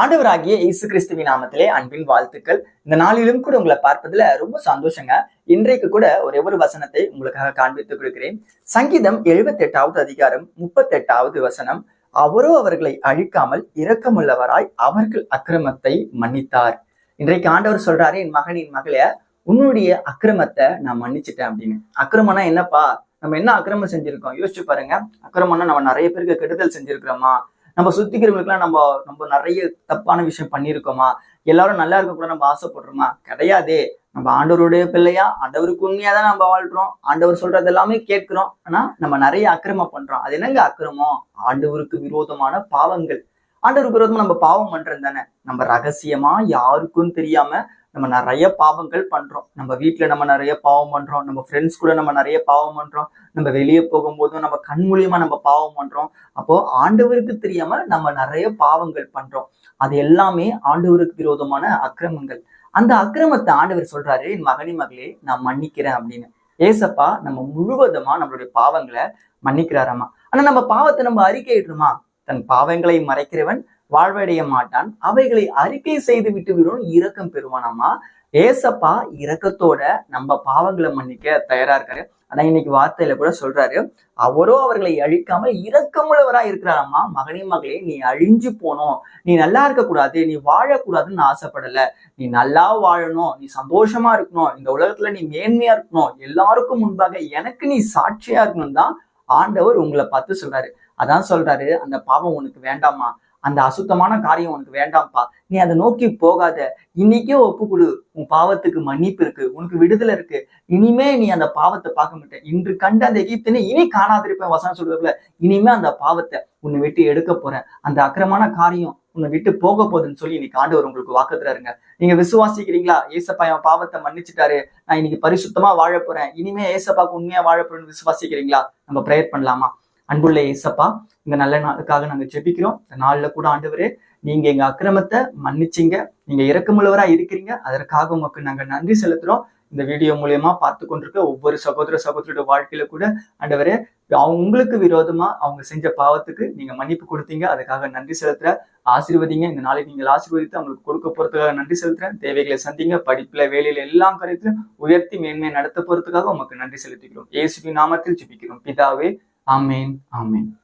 ஆண்டவராகிய இயேசு கிறிஸ்துவின் நாமத்திலே அன்பின் வாழ்த்துக்கள். இந்த நாளிலும் கூட உங்களை பார்ப்பதுல ரொம்ப சந்தோஷங்க. இன்றைக்கு கூட ஒரே ஒரு வசனத்தை உங்களுக்காக காண்பித்துக் கொடுக்கிறேன் சங்கீதம் எழுபத்தி எட்டாவது அதிகாரம் முப்பத்தி எட்டாவது வசனம். அவரோ அவர்களை அழிக்காமல் இரக்கமுள்ளவராய் அவர்கள் அக்கிரமத்தை மன்னித்தார். இன்றைக்கு ஆண்டவர் சொல்றாரு என் மகனின் என் மகளே உன்னுடைய அக்கிரமத்தை நான் மன்னிச்சிட்டேன் அப்படின்னு. அக்கிரமம்னா என்னப்பா? நம்ம என்ன அக்கிரமம் செஞ்சிருக்கோம்? யோசிச்சு பாருங்க. அக்கிரமம்னா நம்ம நிறைய பேருக்கு கெடுதல் செஞ்சிருக்கிறோமா? நம்ம சுத்திக்கிறவங்களுக்குலாம் நம்ம நம்ம நிறைய தப்பான விஷயம் பண்ணியிருக்கோமா? எல்லாரும் நல்லா இருக்க கூட நம்ம ஆசைப்படுறோமா? கிடையாதே. நம்ம ஆண்டவருடைய பிள்ளையா ஆண்டவருக்கு உண்மையா தான் நம்ம வாழ்றோம். ஆண்டவர் சொல்றது எல்லாமே கேட்கிறோம். ஆனா நம்ம நிறைய அக்கிரமம் பண்றோம். அது என்னங்க அக்கிரமம்? ஆண்டவருக்கு விரோதமான பாவங்கள். ஆண்டவருக்கு விரோதமா நம்ம பாவம் பண்றது தானே நம்ம ரகசியமா யாருக்கும் தெரியாம நம்ம நிறைய பாவங்கள் பண்றோம். நம்ம வீட்டுல நம்ம நிறைய பாவம் பண்றோம். நம்ம ஃப்ரெண்ட்ஸ் கூட நம்ம நிறைய பாவம் பண்றோம். நம்ம வெளியே போகும்போதும் நம்ம கண் மூலியமா நம்ம பாவம் பண்றோம். அப்போ ஆண்டவருக்கு தெரியாம நம்ம நிறைய பாவங்கள் பண்றோம். அது எல்லாமே ஆண்டவருக்கு விரோதமான அக்கிரமங்கள். அந்த அக்கிரமத்தை ஆண்டவர் சொல்றாரு என் மகனி மகளே நான் மன்னிக்கிறேன் அப்படின்னு. ஏசப்பா நம்ம முழுவதுமா நம்மளுடைய பாவங்களை மன்னிக்கிறாராமா? ஆனா நம்ம பாவத்தை நம்ம அறிக்கையிடுறோமா? தன் பாவங்களை மறைக்கிறவன் வாழ்வடைய மாட்டான். அவைகளை அறிக்கை செய்து விட்டு விடும் இரக்கம் பெறுவானாமா ஏசப்பா இரக்கத்தோட நம்ம பாவங்களை மன்னிக்க தயாரா இருக்காரு. அதான் இன்னைக்கு வார்த்தையில கூட சொல்றாரு அவரோ அவர்களை அழிக்காமல் இரக்கமுள்ளவரா இருக்கிறாராமா மகனே மகளே நீ அழிஞ்சு போனோம். நீ நல்லா இருக்க கூடாது நீ வாழக்கூடாதுன்னு ஆசைப்படல. நீ நல்லா வாழணும் நீ சந்தோஷமா இருக்கணும். இந்த உலகத்துல நீ மேன்மையா இருக்கணும். எல்லாருக்கும் முன்பாக எனக்கு நீ சாட்சியா இருக்கணும் தான் ஆண்டவர் உங்களை பார்த்து சொல்றாரு. அதான் சொல்றாரு அந்த பாவம் உனக்கு வேண்டாமா அந்த அசுத்தமான காரியம் உனக்கு வேண்டாம்ப்பா. நீ அதை நோக்கி போகாத. இன்னைக்கே ஒப்பு கொடு உன் பாவத்துக்கு மன்னிப்பு இருக்கு. உனக்கு விடுதலை இருக்கு. இனிமே நீ அந்த பாவத்தை பார்க்க மாட்டேன். இன்று கண்ட அந்த எகிப்தினை இனி காணாதிருப்பேன். வசனம் சொல்றதுல இனிமே அந்த பாவத்தை உன்னை விட்டு எடுக்க போறேன். அந்த அக்கிரமான காரியம் உன்னை விட்டு போக போகுதுன்னு சொல்லி இன்னைக்கு ஆண்டவர் உங்களுக்கு வாக்குறாருங்க நீங்க விசுவாசிக்கிறீங்களா? ஏசப்பா என் பாவத்தை மன்னிச்சுட்டாரு. நான் இன்னைக்கு பரிசுத்தமா வாழ போறேன். இனிமே ஏசப்பாக்கு உண்மையா வாழ போறேன்னு விசுவாசிக்கிறீங்களா? நம்ம ப்ரேயர் பண்ணலாமா அன்புள்ள ஏசப்பா இந்த நல்ல நாளுக்காக நாங்க ஜெபிக்கிறோம். இந்த நாள்ல கூட ஆண்டவரே நீங்க எங்க அக்கிரமத்தை மன்னிச்சீங்க. நீங்க இறக்கமுள்ளவரா இருக்கிறீங்க. அதற்காக உங்களுக்கு நாங்க நன்றி செலுத்துறோம். இந்த வீடியோ மூலியமா பார்த்து கொண்டிருக்க ஒவ்வொரு சகோதர சகோதரோட வாழ்க்கையில கூட ஆண்டவரே அவங்களுக்கு விரோதமா அவங்க செஞ்ச பாவத்துக்கு நீங்க மன்னிப்பு கொடுத்தீங்க. அதுக்காக நன்றி செலுத்துற ஆசீர்வதிங்க. இந்த நாளை நீங்கள் ஆசீர்வதித்து அவங்களுக்கு கொடுக்க போறதுக்காக நன்றி செலுத்துறேன் தேவைகளை சந்திங்க படிப்புல வேலையில எல்லாம் கருத்திலும் உயர்த்தி மேன்மையை நடத்த போறதுக்காக உமக்கு நன்றி செலுத்திக்கிறோம். ஏசுபி நாமத்தில் ஜெபிக்கிறோம். பிதாவே ஆமேன் ஆமேன்.